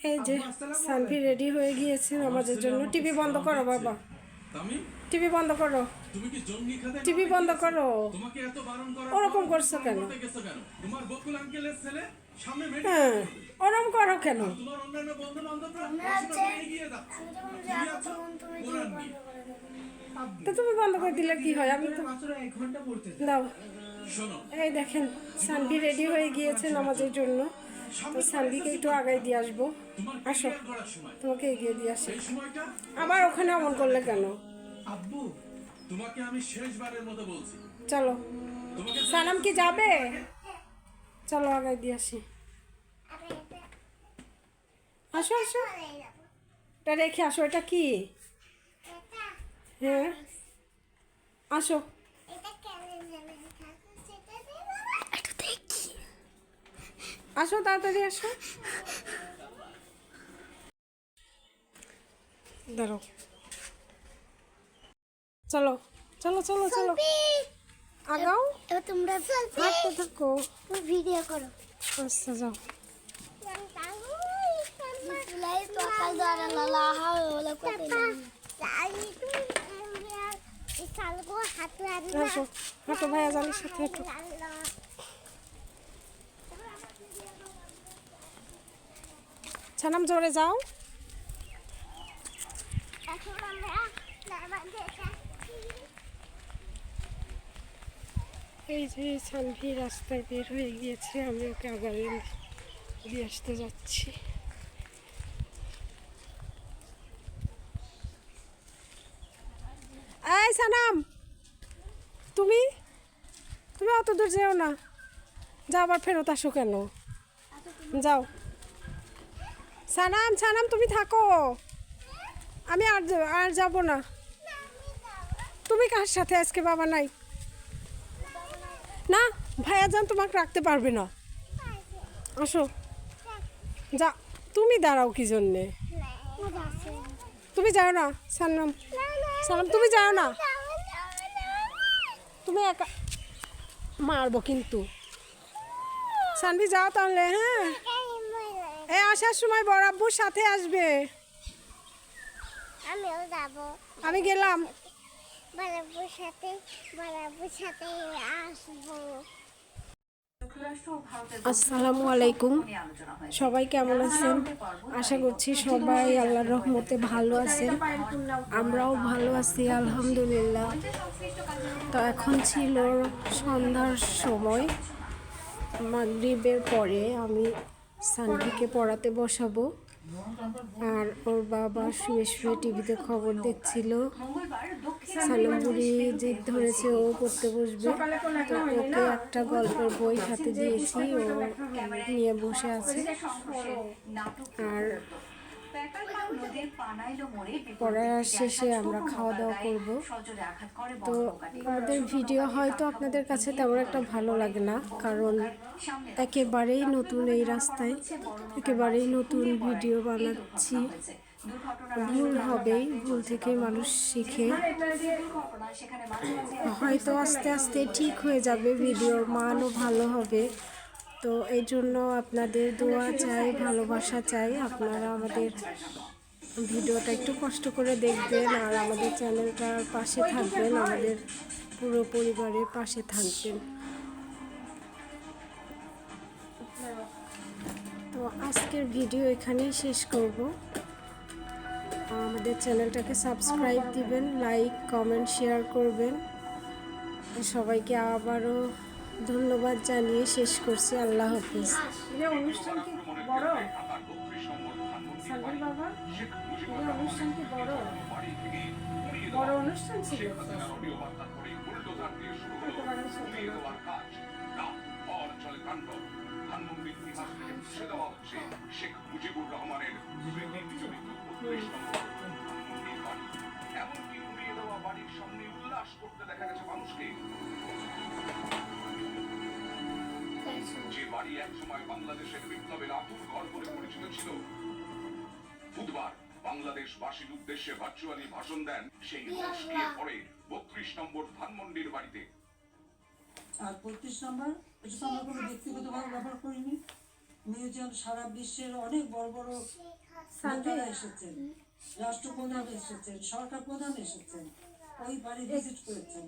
এই যে সানভি রেডি হয়ে গিয়েছে নামাজের জন্য। টিভি বন্ধ করো বাবা। টিভি বন্ধ করো। টিভি বন্ধ করো। তোমাকে এত বারণ করা ওরকম করছ কেন? করতে গেছো কেন? তোমার বকুল আঙ্কেলের ছেলে সামনে মেরে হ্যাঁ ওরকম করো কেন? তো তুমি বন্ধ করে দিলে কি হয়? আমি তো দাও। এই দেখেন সানভি রেডি হয়ে গিয়েছে নামাজের জন্য। তো সানভিকে একটু আগাই দিয়ে আসব। আসো। তোমাকে এগিয়ে দিয়ে আসি। আবার ওখানে অমন করলে কেন? আব্বু তোমাকে আমি শেষবারের মতো বলছি। চলো। সালাম কি যাবে? চলো আগাই দিয়ে আসি। আসো আসো। এটা রেখে আসো। এটা কি? হ্যাঁ। আসো। আসো তাড়াতাড়ি আসো। দাঁড়ো চলো চলো চলো চলো। আগাও। এবার তোমরা হাঁটতে থাকো। ভিডিও করো। আচ্ছা যাও। হাঁটো ভাইয়া জানির সাথে হাঁটো ছানাম জোরে যাও। এই যে সানভি রাস্তায় বের হয়ে গিয়েছে আমি ওকে আবার দিয়ে আসতে যাচ্ছি। এই সানাম তুমি? তুমি অত দূর যেও না। যাও আবার ফেরত আসো কেন? যাও। সানাম সানাম, তুমি থাকো। আমি আর আর যাব না। তুমি কার সাথে আজকে বাবা নাই? না ভাইয়া যান তোমাকে রাখতে পারবে না। আসো। যা, তুমি দাঁড়াও কি জন্যে? তুমি যাও না, সানাম। সানাম, তুমি যাও না। তুমি একা মারবো কিন্তু। সানভি, যাও তাহলে হ্যাঁ। এই আসার সময় বড় আব্বুর সাথে আসবে। আমিও যাব। আমি গেলাম। বারাবুর সাথে বারাবুর সাথে আসব। আসসালামু আলাইকুম। সবাই কেমন আছেন? আশা করছি সবাই আল্লাহর রহমতে ভালো আছেন। আমরাও ভালো আছি আলহামদুলিল্লাহ। তো এখন ছিল সন্ধ্যার সময়। মাগরিবের পরে আমি সানভিকে পড়াতে বসাবো। আর ওর বাবা শুয়ে শুয়ে টিভিতে খবর দেখছিল। সালামপুরি জিদ ধরেছে, ও পড়তে বসবে। তো ওকে একটা গল্পের বই হাতে দিয়েছি, ও নিয়ে বসে আছে। আর পড়ার শেষে আমরা খাওয়া দাওয়া করব। তো আমাদের ভিডিও হয়তো আপনাদের কাছে তেমন একটা ভালো লাগে না কারণ একেবারেই নতুন এই রাস্তায় একেবারেই নতুন ভিডিও বানাচ্ছি। ভুল হবেই ভুল থেকে মানুষ শিখে। হয়তো আস্তে আস্তে ঠিক হয়ে যাবে ভিডিওর মানও ভালো হবে। তো এই জন্য আপনাদের দোয়া চাই, ভালোবাসা চাই। আপনারা আমাদের ভিডিওটা একটু কষ্ট করে দেখবেন আর আমাদের চ্যানেলটার পাশে থাকবেন, আমাদের পুরো পরিবারের পাশে থাকবেন। তো আজকের ভিডিও এখানেই শেষ করব। আমাদের চ্যানেলটাকে সাবস্ক্রাইব দিবেন, লাইক, কমেন্ট, শেয়ার করবেন। সবাইকে আবারও ধন্যবাদ জানিয়ে শেষ করছি আল্লাহ হাফিজ অনুষ্ঠান কি বড় বাবা এই অনুষ্ঠান কি বড় বড় অনুষ্ঠান ছিল। শেখ মুজিবুর রহমানের। এমনকি উড়িয়ে দেওয়া বাড়ির সামনে উল্লাস করতে দেখা গেছে মানুষকে যে বাড়ি একসময় বাংলাদেশের বিপ্লবের আতুর ঘর বলে পরিচিত ছিল বুধবার বাংলাদেশ বাসীর উদ্দেশ্যে ভার্চুয়ালি ভাষণ দেন সেই পড়ে বত্রিশ নম্বর ধানমন্ডির বাড়িতে। আর বত্রিশ নম্বর? এটা তো আমরা কোনো ব্যক্তিগতভাবে ব্যবহার করিনি। মিউজিয়াম সারা বিশ্বের অনেক বড় বড় নেতারা এসেছেন রাষ্ট্রপ্রধান এসেছেন সরকার প্রধান এসেছেন ওই বাড়ি ভিজিট করেছেন।